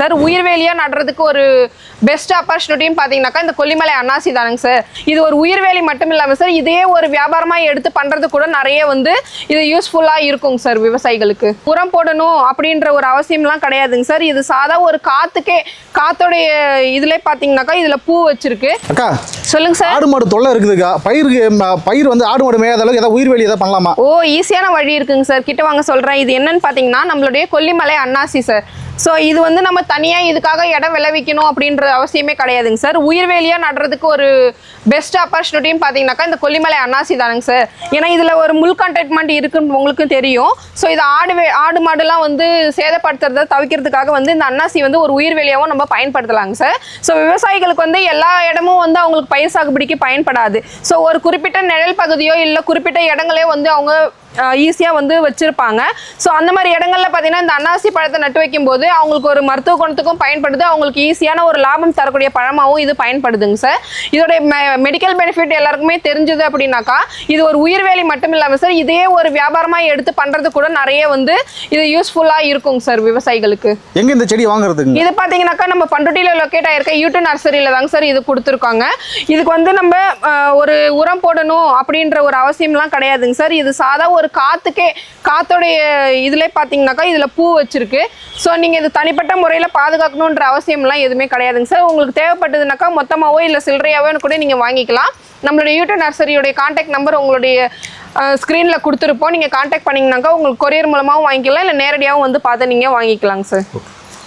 Sir உயிர்வேலியா நடுறதுக்கு ஒரு best ஆப்பர்ச்சுனிட்டின்னு பார்த்தீங்கன்னாக்கா இந்த கொல்லிமலை அன்னாசி தானுங்க சார். இது ஒரு உயிர்வேலி மட்டும் இல்லாமல் சார் இதே ஒரு வியாபாரமாக எடுத்து பண்ணுறது கூட நிறைய வந்து இது யூஸ்ஃபுல்லாக இருக்குங்க சார் விவசாயிகளுக்கு. உரம் போடணும் அப்படின்ற ஒரு அவசியம்லாம் கிடையாதுங்க சார். இது சாதா ஒரு காற்றுக்கே காத்தோடைய இதில் பார்த்தீங்கன்னாக்கா இதில் பூ வச்சிருக்கு. அக்கா சொல்லுங்க சார். ஆடு மாடு தொல்லை இருக்குதுக்கா? பயிருக்கு பயிர் வந்து ஆடு மாடு மேயாத அளவுக்கு ஏதாவது உயிர் வேலி ஏதாவது பண்ணலாமா? ஓ ஈஸியான வழி இருக்குங்க சார். கிட்ட வாங்க சொல்கிறேன் இது என்னன்னு பார்த்தீங்கன்னா நம்மளுடைய கொல்லிமலை அன்னாசி சார். ஸோ இது வந்து நம்ம தனியாக இதுக்காக இடம் விளைவிக்கணும் அப்படின்ற அவசியமே கிடையாதுங்க சார். உயிர்வேலியாக நடுறதுக்கு ஒரு பெஸ்ட் ஆப்பர்ச்சுனிட்டின்னு பார்த்தீங்கன்னாக்கா இந்த கொல்லிமலை அன்னாசி தானுங்க சார். ஏன்னா இதில் ஒரு முள் கண்டெட்மெண்ட் இருக்குன்னு உங்களுக்கும் தெரியும். ஸோ இது ஆடு வே ஆடு மாடுலாம் வந்து சேதப்படுத்துறத தவிர்க்கிறதுக்காக வந்து இந்த அன்னாசி வந்து ஒரு உயிர்வேலியாகவும் நம்ம பயன்படுத்தலாங்க சார். ஸோ விவசாயிகளுக்கு வந்து எல்லா இடமும் வந்து அவங்களுக்கு பயிர் சாகுபடிக்கு பயன்படாது. ஸோ ஒரு குறிப்பிட்ட நிழல் பகுதியோ இல்லை குறிப்பிட்ட இடங்களே வந்து அவங்க ஈஸியாக வந்து வச்சுருப்பாங்க. ஸோ அந்த மாதிரி இடங்கள்ல பார்த்தீங்கன்னா இந்த அன்னாசி பழத்தை நட்டு வைக்கும்போது அவங்களுக்கு ஒரு மருத்துவ குணத்துக்கும் பயன்படுது. அவங்களுக்கு ஈஸியான ஒரு லாபம் தரக்கூடிய பழமாகவும் இது பயன்படுதுங்க சார். இதோடைய மெடிக்கல் பெனிஃபிட் எல்லாருக்குமே தெரிஞ்சது அப்படின்னாக்கா இது ஒரு உயிர்வேலி மட்டும் இல்லாமல் சார் இதே ஒரு வியாபாரமாக எடுத்து பண்ணுறது கூட நிறைய வந்து இது யூஸ்ஃபுல்லாக இருக்குங்க சார் விவசாயிகளுக்கு. எங்க இந்த செடி வாங்குறதுங்க? இது பார்த்தீங்கன்னாக்கா நம்ம பண்ருட்டியில் லொக்கேட் ஆயிருக்க யூட்டு நர்சரியில் தாங்க சார் இது கொடுத்துருக்காங்க. இதுக்கு வந்து நம்ம ஒரு உரம் போடணும் அப்படின்ற ஒரு அவசியம்லாம் கிடையாதுங்க சார். இது சாதா ஒரு காற்றுக்கே காத்தோடைய இதில் பார்த்தீங்கன்னாக்கா இதில் பூ வச்சுருக்கு. ஸோ நீங்கள் இது தனிப்பட்ட முறையில் பாதுகாக்கணுன்ற அவசியம்லாம் எதுவுமே கிடையாதுங்க சார். உங்களுக்கு தேவைப்பட்டதுனாக்கா மொத்தமாகவோ இல்லை சில்லறையாவோ கூட நீங்கள் வாங்கிக்கலாம். நம்மளுடைய யூடியூப் நர்சரியோடைய காண்டாக்ட் நம்பர் உங்களுடைய ஸ்க்ரீனில் கொடுத்துருப்போம். நீங்கள் காண்டாக்ட் பண்ணிங்கனாக்கா உங்களுக்கு கொரியர் மூலமாகவும் வாங்கிக்கலாம். இல்லை நேரடியாகவும் வந்து பார்த்து நீங்கள் வாங்கிக்கலாங்க சார்.